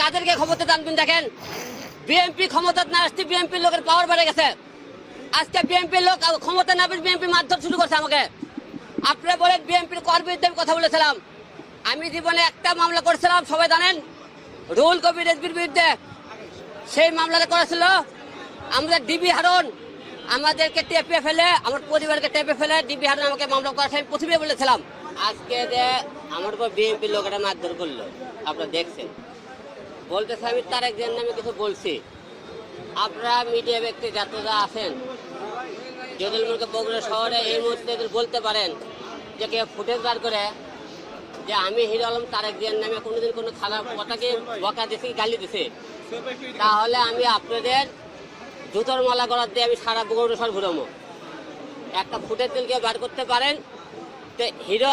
কাদেরকে ক্ষমতা টানবেন দেখেন। বিএনপি ক্ষমতা না আসতে বিএনপি লোকের পাওয়ার বেড়ে গেছে। আজকে বিএনপি লোক ক্ষমতা না বিএনপি মারধর শুরু করছে আমাকে। আপনারা বলেন বিএনপির কর বিরুদ্ধে আমি কথা বলেছিলাম। আমি জীবনে একটা মামলা করেছিলাম, সবাই জানেন? রুল কবির রেজবির বিরুদ্ধে। সেই মামলাটা করেছিল আমাদের ডিবি হারন। আমাদেরকে টেপে ফেলে, আমার পরিবারকে টেপে ফেলে ডিবি হারন আমাকে মামলা করার আমি প্রথমে বলেছিলাম, আজকে যে আমার উপর বিএনপির লোক একটা মারধর করল। আপনারা দেখছেন। বলতেছে আমি তার একজন নামে কিছু বলছি। আপনারা মিডিয়া ব্যক্তি যাত্রীরা আছেন যদি মনে বগুড়া শহরে এই মুহূর্তে বলতে পারেন যে কেউ ফুটেজ বার করে যে আমি হিরো আলম তারেক জিয়ার নামে কোনোদিন কোনো খারাপ কথাকে বকা দিছি, গালি দিছি, তাহলে আমি আপনাদের জুতোর মালা গলার দিয়ে আমি সারা বগুড়া শহর ঘুরবো। একটা ফুটেজ দিলকে বার করতে পারেন, তো হিরো